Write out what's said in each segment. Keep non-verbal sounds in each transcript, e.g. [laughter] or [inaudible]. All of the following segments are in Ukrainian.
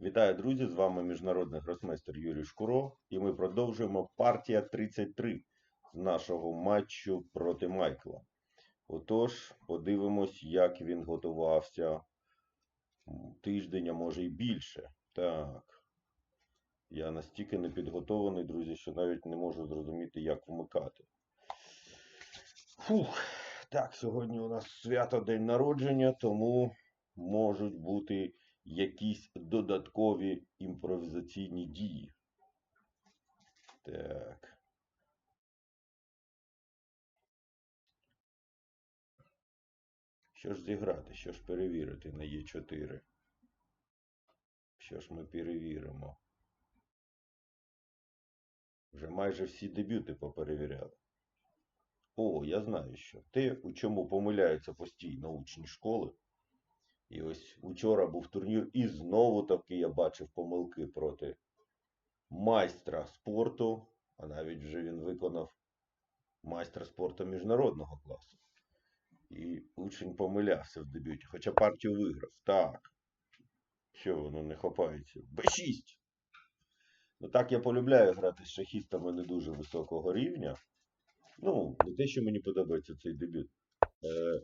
Вітаю, друзі! З вами міжнародний гросмейстер Юрій Шкуро, і ми продовжуємо партія 33 з нашого матчу проти Майкла. Отож, подивимось, як він готувався тиждень, а може і більше. Так. Я настільки не підготований, друзі, що навіть не можу зрозуміти, як вмикати. Фух. Так, сьогодні у нас свято день народження, тому можуть бути якісь додаткові імпровізаційні дії. Так. Що ж зіграти, що ж перевірити на Е4? Що ж ми перевіримо? Вже майже всі дебюти поперевіряли. О, я знаю що. Те, у чому помиляються постійно учні школи. І ось учора був турнір, і знову таки я бачив помилки проти майстра спорту, а навіть вже він виконав майстра спорту міжнародного класу. І учень помилявся в дебюті, хоча партію виграв. Так. Що воно не хапається? Б6! Ну так я полюбляю грати з шахістами не дуже високого рівня. Ну, не те, що мені подобається цей дебют. Е,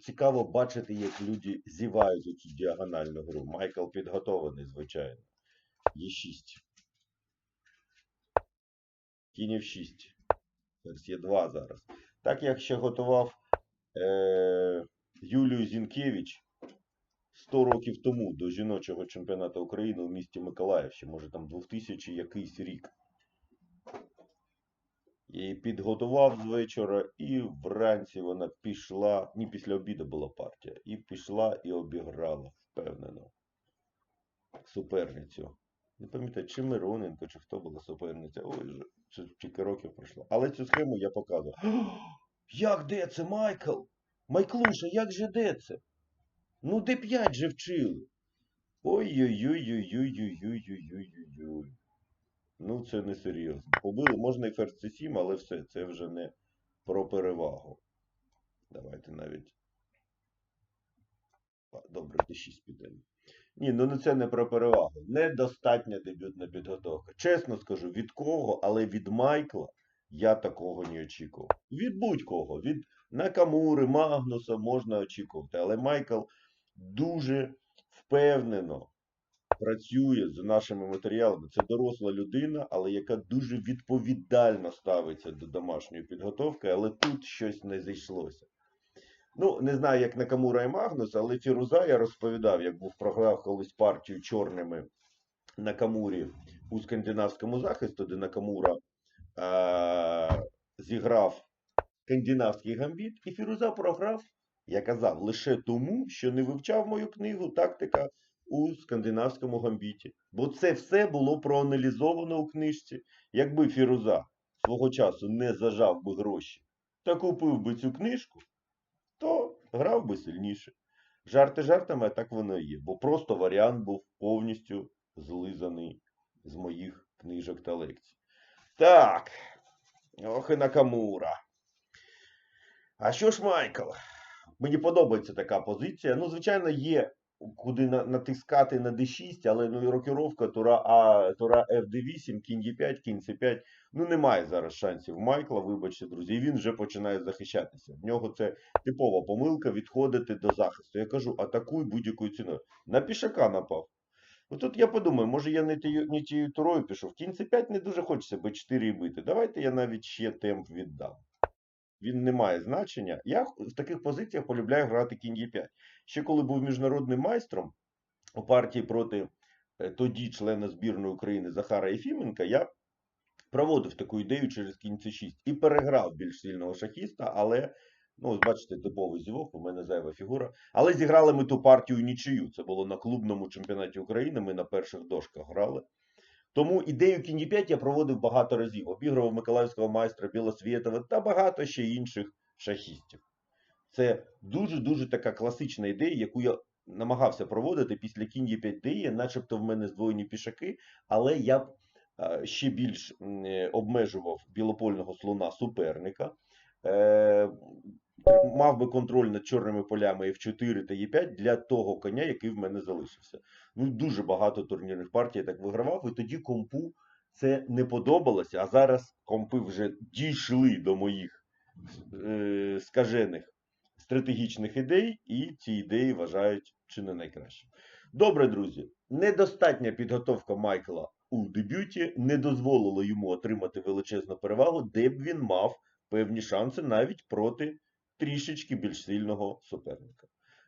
Цікаво бачити, як люди зівають у цю діагональну гру. Майкл підготований, звичайно. Є 6. Кінь F6. Ферзь є 2 зараз. Так як ще готував е... Юлію Зінкевич 100 років тому до жіночого чемпіонату України у місті Миколаїв, може там 2000 якийсь рік. Її підготував з вечора, і вранці вона пішла. Ні, після обіду була партія. І пішла і обіграла впевнено. Суперницю. Не пам'ятаю, чи Мироненко, чи хто була суперниця. Ой, скільки років пройшло. Але цю схему я показував. [gasps] Як де це, Майкл? Майклуша, як же де це? Ну, де 5 же вчили. Ой-ой-ой-ой-ой-ой-ой-ой-ой-ой. Ну, це не серйозно. Побили, можна і ферзь c7, але все, це вже не про перевагу. Давайте навіть. Добре, d6 підемо. Ні, ну це не про перевагу. Недостатня дебютна підготовка. Чесно скажу, від кого, але від Майкла я такого не очікував. Від будь-кого. Від Накамури, Магнуса можна очікувати. Але Майкл дуже впевнено працює з нашими матеріалами. Це доросла людина, але яка дуже відповідально ставиться до домашньої підготовки, але тут щось не зійшлося. Ну, не знаю, як Накамура і Магнус, але Фіруза я розповідав, як був програв колись партію чорними Накамурі у скандинавському захисту, де Накамура е- зіграв скандинавський гамбіт, і Фіруза програв, я казав, лише тому, що не вивчав мою книгу тактика у скандинавському гамбіті. Бо це все було проаналізовано у книжці. Якби Фіруза свого часу не зажав би гроші та купив би цю книжку, то грав би сильніше. Жарти жартами, а так воно і є. Бо просто варіант був повністю злизаний з моїх книжок та лекцій. Так. Ох і Накамура. А що ж Майкл? Мені подобається така позиція. Ну, звичайно, є куди натискати на d6, але ну, і рокіровка тура А, тура FD8, кінь Е5, кінь С5. Ну, немає зараз шансів Майкла, вибачте, друзі. І він вже починає захищатися. В нього це типова помилка відходити до захисту. Я кажу, атакуй будь-якою ціною. На пішака напав. Ну тут я подумаю, може я не тією, не тією турою пішов. Кінь С5 не дуже хочеться Б4 і бити. Давайте я навіть ще темп віддам. Він не має значення. Я в таких позиціях полюбляю грати кінь Е5. Ще коли був міжнародним майстром у партії проти е, тоді члена збірної України Захара Єфіменка, я проводив таку ідею через кінь С6 і переграв більш сильного шахіста, але, ну, ось бачите, типовий зівок, у мене зайва фігура. Але зіграли ми ту партію нічию. Це було на клубному чемпіонаті України. Ми на перших дошках грали. Тому ідею кінь 5 я проводив багато разів. Обігрував Миколаївського майстра Білосвєтова та багато ще інших шахістів. Це дуже-дуже така класична ідея, яку я намагався проводити після кінь є 5 дії, начебто в мене здвоєні пішаки, але я б е, ще більш е, обмежував білопольного слона суперника. Е, мав би контроль над чорними полями F4 та E5 для того коня, який в мене залишився. Ну, дуже багато турнірних партій я так вигравав, і тоді компу це не подобалося, а зараз компи вже дійшли до моїх е, скажених стратегічних ідей, і ці ідеї вважають чи не найкраще. Добре, друзі, недостатня підготовка Майкла у дебюті не дозволила йому отримати величезну перевагу, де б він мав певні шанси навіть проти трішечки більш сильного суперника.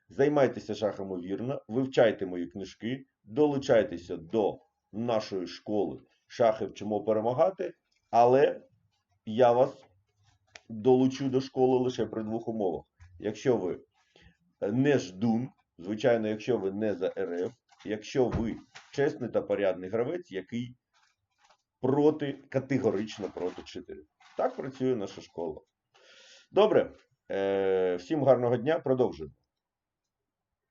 Займайтеся шахами вірно, вивчайте мої книжки, долучайтеся до нашої школи шахи вчимо перемагати, але я вас долучу до школи лише при двох умовах. Якщо ви не ждун, звичайно, якщо ви не за РФ, якщо ви чесний та порядний гравець, який проти, категорично проти читерів. Так працює наша школа. Добре, е, всім гарного дня, продовжуємо.